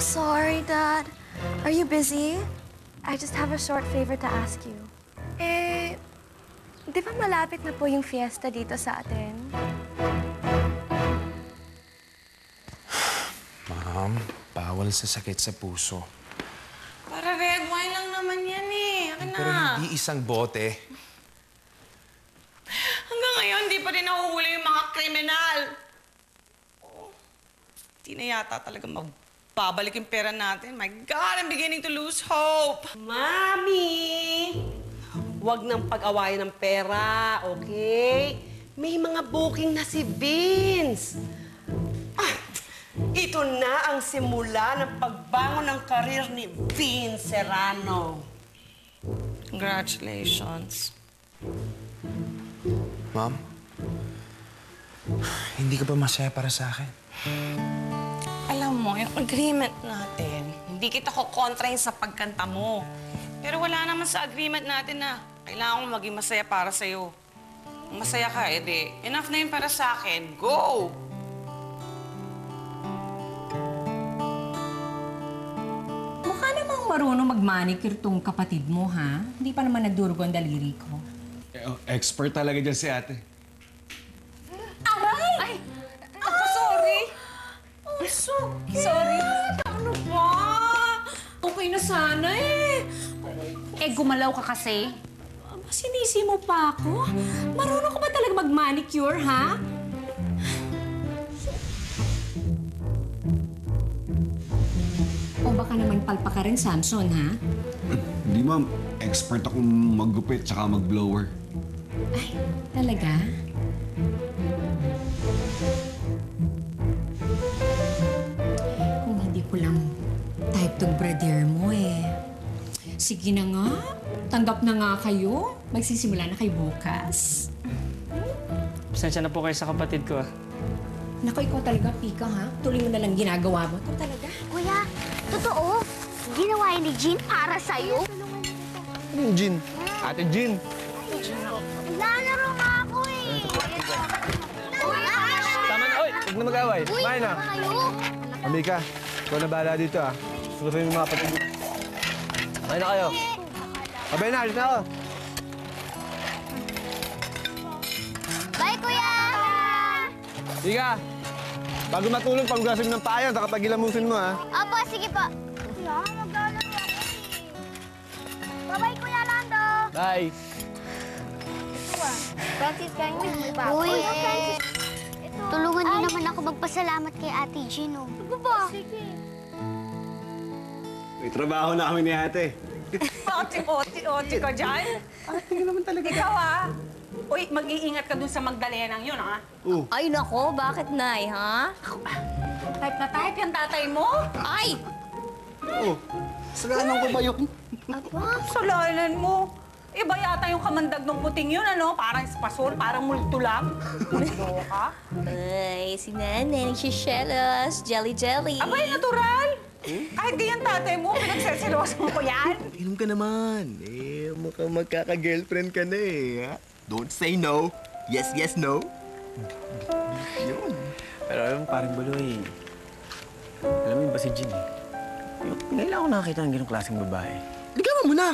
I'm sorry, Dad. Are you busy? I just have a short favor to ask you. Eh, di ba malapit na po yung fiesta dito sa atin? Ma'am, bawal sa sakit sa puso. Para red wine lang naman yan eh. Akin na. Pero hindi isang bote. Hanggang ngayon, di pa rin nahuhuli yung mga kriminal. Oh, Di na yata talaga magbabalik yung pera natin. My God, I'm beginning to lose hope. Mami! Huwag nang pag-awayan ng pera, okay? May mga booking na si Vince. Ah, ito na ang simula ng pagbangon ng karir ni Vince Serrano. Congratulations. Ma'am, hindi ka ba masaya para sa akin? Mo, yung agreement natin, hindi kita ko kontrahin sa pagkanta mo. Pero wala naman sa agreement natin na kailangan ko maging masaya para sa'yo. Kung masaya ka, edi, enough na yun para sa akin. Go! Mukha namang marunong mag-manicure tong kapatid mo, ha? Hindi pa naman nagdurugo ang daliri ko. Eh, oh, expert talaga dyan si ate. Sorry. Ano ba? Okay na sana eh. Eh, gumalaw ka kasi. Sinisi mo pa ako? Marunong ka ba talaga mag-manicure, ha? O baka naman palpa ka rin, Samson, ha? Hindi ma'am, expert akong maggupit tsaka mag-blower. Ay, talaga? Tong brother mo eh. Sige na nga, tanggap na nga kayo. Magsisimula na kayo bukas. Pasensya na po kayo sa kapatid ko ah. Naku, ikaw talaga, Pika, ha? Tuloy mo na lang ginagawa mo. Ikaw talaga. Kuya, totoo. Ginawa yun ni Jean para sa'yo. Ano yung Jin? Ate Jin. Lalaro nga ako eh. Kuya! Tama na, oy! Huwag na mag-away. Uy, Kumain na. kayo. Amika, ikaw na bahala dito ah. Susunod yung mga kapatid. Kumain na kayo. Abay na, alis na ako. Bye, kuya! Ika, bago matulog, pagugasin mo ng payan, saka pagilamusin mo ah. Opo, sige po. Kuya, maglalaro ako eh. Bye-bye, Kuya Lando. Bye. Francis, kain mo may bago. Uy, tulungan niyo naman ako magpasalamat kay Ate Gino. Ano ba? Sige. May trabaho na kami ni ate. Oti-oti-oti ka dyan. Ate naman talaga. Ikaw ah. Uy, mag-iingat ka dun sa Magdalenang yun, ah. Ay, nako, bakit, Nay, ha? Type na type yung tatay mo. Ay! Oh, saranan ko ba yun? Solanan mo. Iba yata yung kamandag ng puting yun, ano? Parang espasol, parang multo lang. Ano ka? Ay, si Nanay, nagsishelos. Jelly, jelly. Abay, natural. Kahit ganyan tatay mo, pinagseselosan ko yan. Inom ka naman. Eh, mukhang magkaka-girlfriend ka na eh. ha? Don't say no. Yes, yes, no. Yun. Pero alam mo, parang Baloy, alam mo ba si Jin eh? Yung, ngayon lang ako nakakita ng ganong klaseng babae. Ligawan mo na.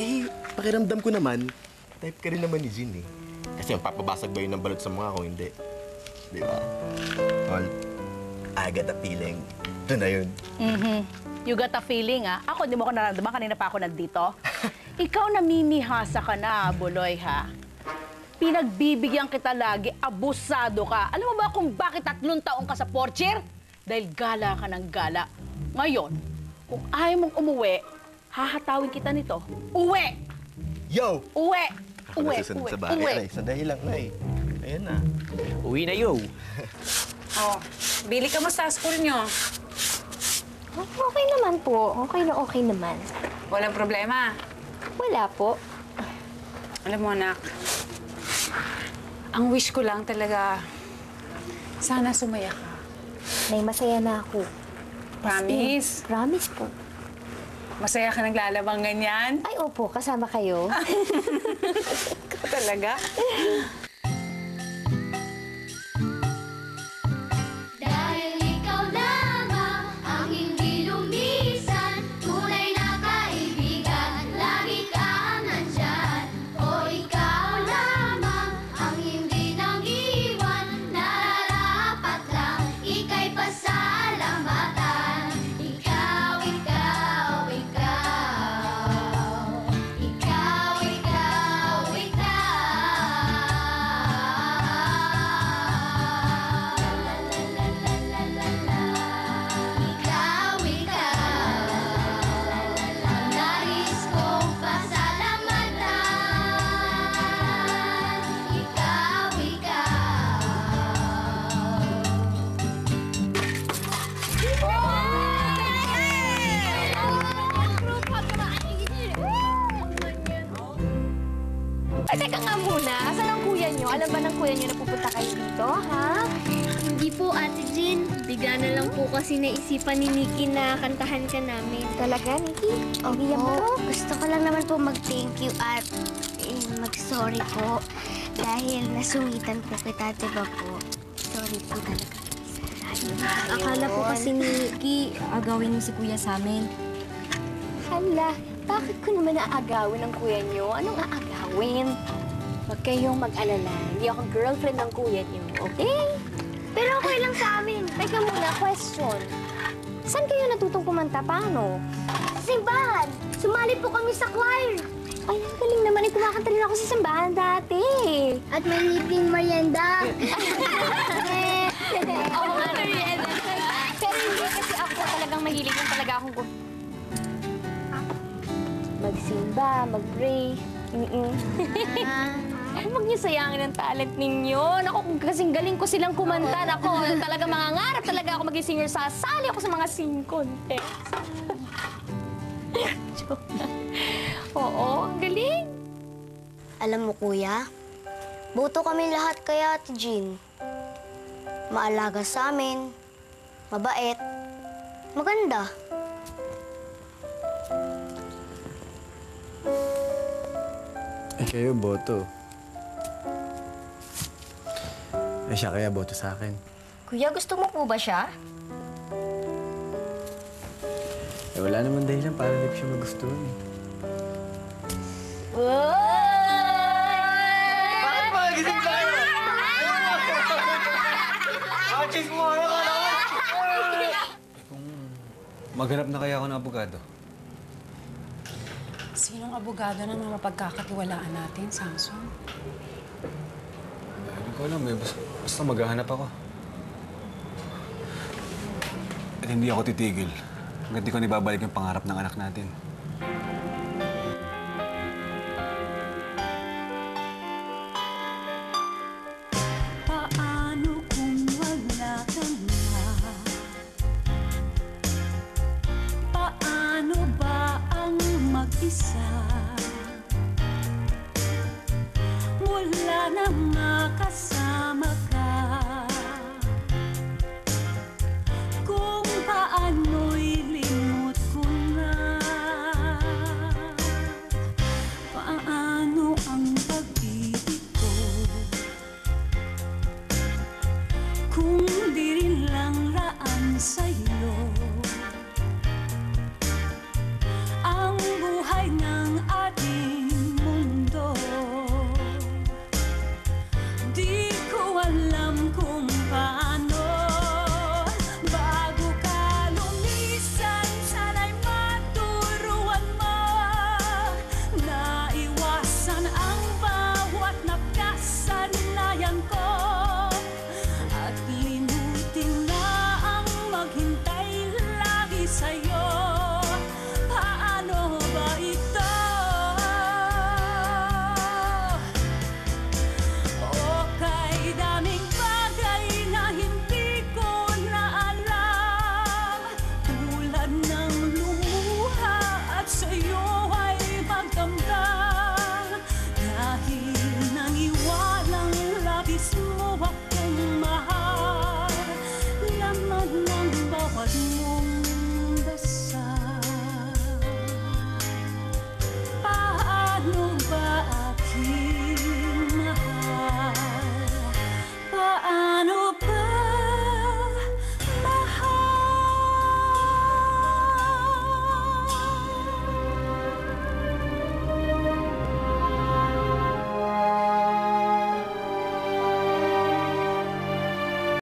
Eh, pakiramdam ko naman, type ka rin naman ni Jin eh. Kasi ang papabasag ba yun ng balot sa mga kung hindi? Di ba? Tol, I got a feeling. Ito na yun. Mhm. You got a feeling, ah. Ako, di mo ko nararamdaman. Kanina pa ako nandito. Ikaw namimihasa ka na, Buloy, ha? Pinagbibigyan kita lagi, abusado ka. Alam mo ba kung bakit tatlong taong ka sa porcher? Dahil gala ka ng gala. Ngayon, kung ayaw mong umuwi, hahatawin kita nito. Uwi! Yo! Uwi! Ako Uwi, susunod uwi, sa bahay. uwi. Nay, sandali lang, Nay. Ayan na. Uwi na yo. Oh, Billy, kamusta sa school nyo? Okay naman po. Okay na okay naman. Walang problema. Wala po. Alam mo, anak, ang wish ko lang talaga, sana sumaya ka. May masaya na ako. Promise? Promise po. Masaya ka naglalabang ganyan? Ay, opo. Kasama kayo. Talaga? Alam ba ng kuya niyo na pupunta kayo dito, ha? Hindi po, Ate Jean. Bigla na lang po kasi naisipan ni Nikki na kantahan ka namin. Talaga, Nikki? Iiyak mo? Gusto ko lang naman po mag-thank you at eh, mag-sorry po. Dahil nasungitan po kita, di ba po? Sorry po talaga. Akala ko kasi ni Nikki, agawin niyo si kuya sa amin. Hala, bakit ko naman aagawin ang kuya niyo? Anong aagawin? Huwag kayong mag-alala. Hindi ako girlfriend ng kuya niyo, okay? Pero okay lang sa amin. Teka muna, question. Saan kayo natutong kumanta? Paano? Sa simbahan, sumali po kami sa choir. Ay, ang galing naman. Eh, kumakanta rin ako sa simbahan dati. At may libreng merienda. Oo nga, merienda. Pero hindi kasi ako talagang mahilig yung talaga akong magsimba, mag-pray. Mm-mm. Huwag niyo sayangin ang talent ninyo. Naku, kung kasing galing ko silang kumanta. Naku, talaga mangangarap talaga ako maging singer. Sasali ako sa mga sing contest. Joke lang. Oo, ang galing. Alam mo, kuya, boto kami lahat kay Ate Jean. Maalaga sa amin, mabait, maganda. Eh, kayo, boto. Eh, siya kaya boto sa akin. Kuya, gusto mo po ba siya? Eh, wala naman dahilan para hindi ko siya magustuhan eh. Bakit ba gising tayo? Achis mo! Ano ka naman? Maghanap na kaya ako ng abogado. Sinong abogado na mapagkakatiwalaan natin, Samson? Hindi ko alam eh. Basta, basta maghahanap ako. At hindi ako titigil. Hanggat di ko nibabalik yung pangarap ng anak natin.